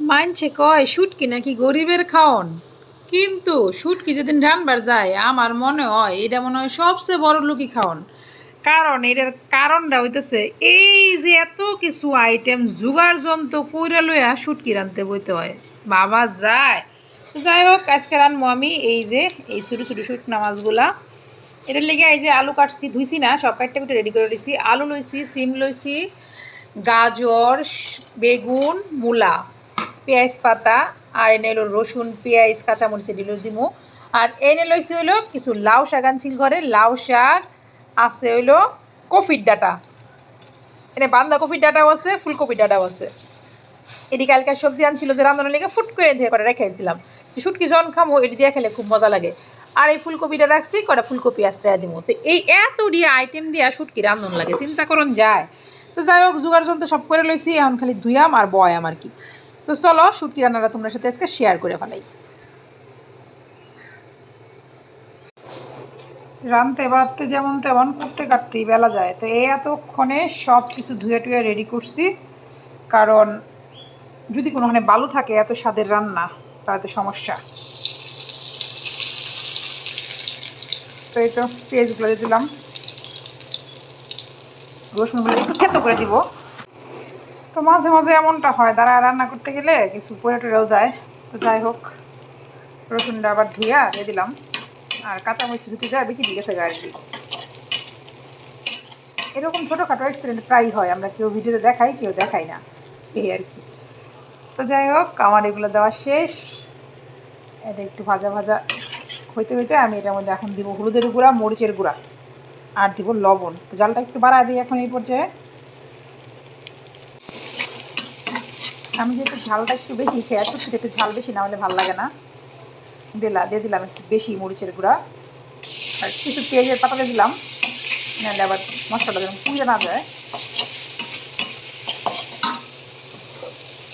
মানছে কয়, শুটকি নাকি গরিবের খাওন? কিন্তু শুটকি যেদিন রানবার যায়, আমার মনে হয় এটা মনে হয় সবচেয়ে বড় লোকই খাওন। কারণ এটার কারণটা হইতেছে, এই যে এত কিছু আইটেম জোগাড় যন্ত্র কইরা লইয়া শুটকি রানতে বইতে হয়। বাবা যায়। যাই হোক, আজকে রানবো আমি এই যে, এই ছোটো ছোটো শুকনা মাছগুলা এটার লেগে এই যে আলু কাটছি, ধুইছি না, সব কাটতে কুটে রেডি করে দিছি। আলু লইছি, সিম লইছি, গাজর, বেগুন, মূলা। পেঁয়াজ পাতা, আর এনে হলো রসুন, পেঁয়াজ, কাঁচামরিচ দিল দিমু। আর এনে লইছি হইল কিছু লাউ শাক আনছি ঘরে। লাউ শাক আছে হইল কফির ডাটা। এনে বাঁধাকপির ডাটাও আছে, ফুলকপির ডাটাও আছে। এদিকে কালকে সবজি আনছিল যে রান্নার লেগে ফুট করে দিয়ে করে রেখে দিয়েছিলাম শুটকি জন খামো, এটি দিয়ে খেলে খুব মজা লাগে। আর এই ফুলকপিটা রাখছি, কটা ফুলকপি আশ্রয় দিব তো এই এত দিয়ে আইটেম দিয়া শুটকি রান্ধন লাগে, চিন্তা করুন যায়। তো যাই হোক, জোগাড় যন্ত্র সব করে লইছি, এখন খালি ধুয়াম আর বয়াম আর কি। তো চলো শুটকি রান্নাটা তোমরা সাথে আজকে শেয়ার করে ফেলাই। রানতে বাড়তে যেমন তেমন করতে কাটতেই বেলা যায়। তো এই এতক্ষণে সব কিছু ধুয়ে টুয়ে রেডি করছি। কারণ যদি কোনোখানে বালু থাকে, এত স্বাদের রান্না, তাহলে তো সমস্যা। তো এই তো পেঁয়াজগুলো দিলাম। রসুনগুলো একটু খেতো করে দিব। তো মাঝে মাঝে এমনটা হয়। দাঁড়ায় রান্না করতে গেলে কিছু পরে টরেও যায়। তো যাই হোক, রসুনটা আবার ধুইয়া দিয়ে দিলাম। আর কাঁচামরিচ ধুতে যায় বেঁচে দিয়ে গেছে কি এরকম ছোটোখাটো অ্যাক্সিডেন্ট প্রায়ই হয়। আমরা কেউ ভিডিওতে দেখাই, কেউ দেখাই না। এই আর কি। তো যাই হোক, আমার এগুলো দেওয়া শেষ। এটা একটু ভাজা ভাজা হইতে হইতে আমি এটার মধ্যে এখন দিব হলুদের গুঁড়া, মরিচের গুঁড়া। আর দিব লবণ। তো জালটা একটু বাড়ায় দিই এখন এই পর্যায়ে। আমি যেহেতু ঝালটা একটু বেশি খেয়ে সত্যি একটু ঝাল বেশি না হলে ভালো লাগে না। দিলা দিয়ে দিলাম একটু বেশি মরিচের গুঁড়া। আর কিছু পেঁয়াজের পাতা দিয়ে দিলাম। নাহলে আবার মশলাটা যেন পুড়ে না যায়।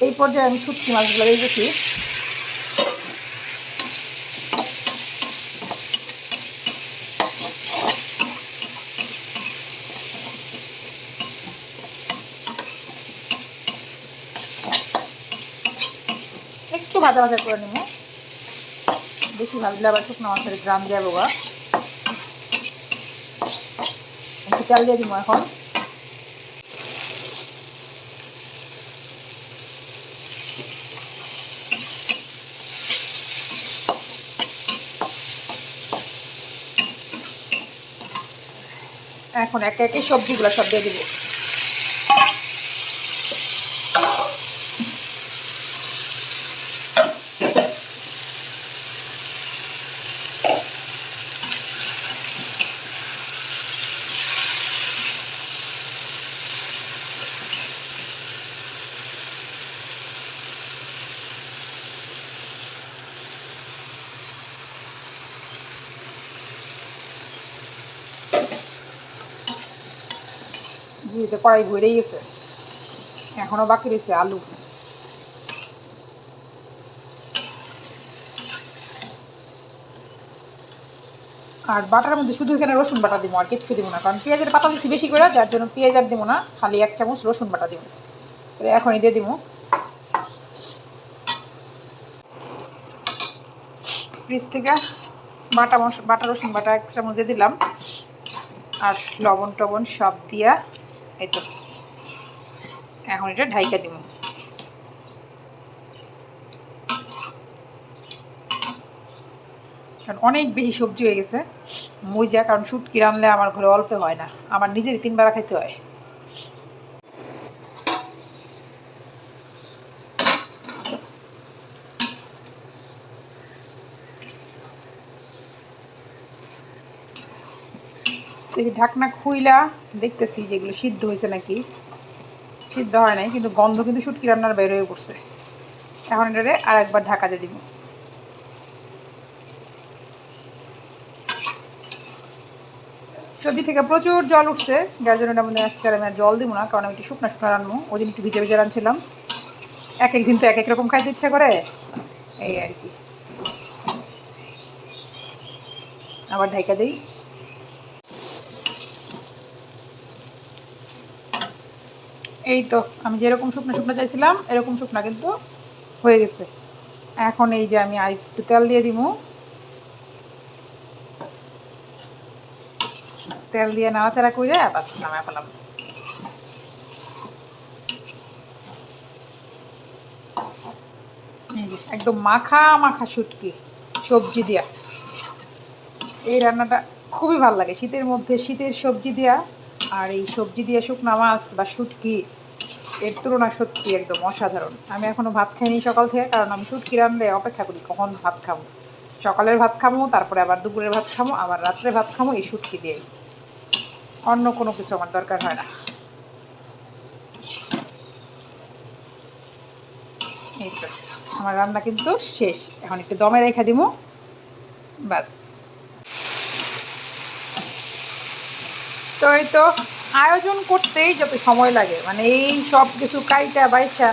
এই পর্যায়ে আমি শুটকি মাছগুলো দিয়ে ভাজা ভাজা করে নেব। বেশি ভাজলে আবার শুকনো মাছের গ্রাম যাব গা তেল দিয়ে দিব এখন। এখন একে একে সবজিগুলো সব দিয়ে দিব। ঝুড়িতে কড়াই ভরেই গেছে। এখনও বাকি রয়েছে আলু। আর বাটার মধ্যে শুধু এখানে রসুন বাটা দিব, আর কিচ্ছু দিব না, কারণ পেঁয়াজের পাতা দিচ্ছি বেশি করে, যার জন্য পেঁয়াজ আর দিব না, খালি এক চামচ রসুন বাটা দিব। এখনই দিয়ে দিব। ফ্রিজ থেকে বাটা বাটা রসুন বাটা এক চামচ দিয়ে দিলাম। আর লবণ টবণ সব দিয়া এই তো এখন এটা ঢাইকা দিব। কারণ অনেক বেশি সবজি হয়ে গেছে। মইজা কারণ শুটকি রানলে আমার ঘরে অল্প হয় না। আমার নিজেরই তিনবার খাইতে হয়। এই ঢাকনা খুইলা দেখতেছি যেগুলো সিদ্ধ হয়েছে নাকি। সিদ্ধ হয় নাই, কিন্তু গন্ধ কিন্তু শুটকি রান্নার বের হয়ে পড়ছে। এখন এটারে আর একবার ঢাকা দিয়ে দিব। সবজি থেকে প্রচুর জল উঠছে, যার জন্য এটার মধ্যে আজকে আমি আর জল দিব না, কারণ আমি একটু শুকনো শুকনো রান্নবো, ওই দিন একটু ভিজে ভিজে রানছিলাম এক এক দিন তো এক এক রকম খাইতে ইচ্ছা করে, এই আর কি। আবার ঢাকা দিই। এই তো আমি যেরকম শুকনো শুকনো চাইছিলাম, এরকম শুকনো কিন্তু হয়ে গেছে। এখন এই যে আমি আর একটু তেল দিয়ে দিব তেল দিয়ে নাড়াচাড়া করে বাস নামায় পেলাম একদম মাখা মাখা শুটকি, সবজি দিয়া। এই রান্নাটা খুবই ভালো লাগে। শীতের মধ্যে শীতের সবজি দেয়া আর এই সবজি দিয়ে শুকনা মাছ বা শুটকি, এর তুলনা সত্যি একদম অসাধারণ। আমি এখনও ভাত খাইনি সকাল থেকে, কারণ আমি শুটকি রানলে অপেক্ষা করি, কখন ভাত খাব। সকালের ভাত খামো, তারপরে আবার দুপুরের ভাত খামো, আবার রাত্রে ভাত খামো, এই শুটকি দিয়েই। অন্য কোনো কিছু আমার দরকার হয় না। এই তো, আমার রান্না কিন্তু শেষ। এখন একটু দমে রেখে দিব ব্যাস তো এই তো আয়োজন করতেই যত সময় লাগে। মানে এই সব কিছু কাইটা বাইসা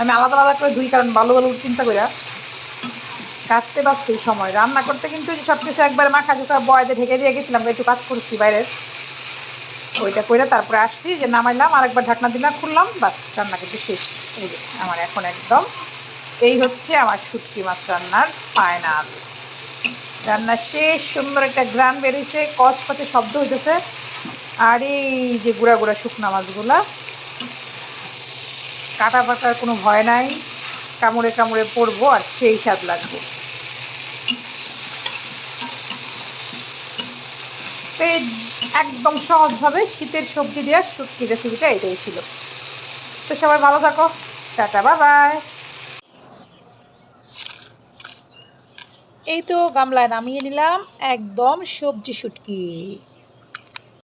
আমি আলাদা আলাদা করে দুই কারণ ভালো ভালো চিন্তা করি কাটতে বাঁচতেই সময়। রান্না করতে কিন্তু সব কিছু একবার মাখা চোখা বয়দে ঢেকে দিয়ে গেছিলাম, একটু কাজ করছি বাইরের। ওইটা করে তারপরে আসছি, যে নামাইলাম আর একবার ঢাকনা দিলাম খুললাম, বাস রান্না কিন্তু শেষ। এই যে, আমার এখন একদম। এই হচ্ছে আমার শুটকি মাছ রান্নার ফাইনাল রান্না শেষ, সুন্দর একটা গ্রান বেরিয়েছে কচ কচে শব্দ হইতেছে। আর এই যে গুঁড়া গুঁড়া শুকনা মাছগুলা, কাটা পাটার কোনো ভয় নাই, কামড়ে কামড়ে পড়ব আর সেই স্বাদ লাগবে। এই একদম সহজভাবে শীতের সবজি দেওয়ার শুটকি রেসিপিটা এটাই ছিল। তো সবাই ভালো থাকো। টাটা বাই বাই এই তো গামলায় নামিয়ে নিলাম একদম সবজি শুটকি।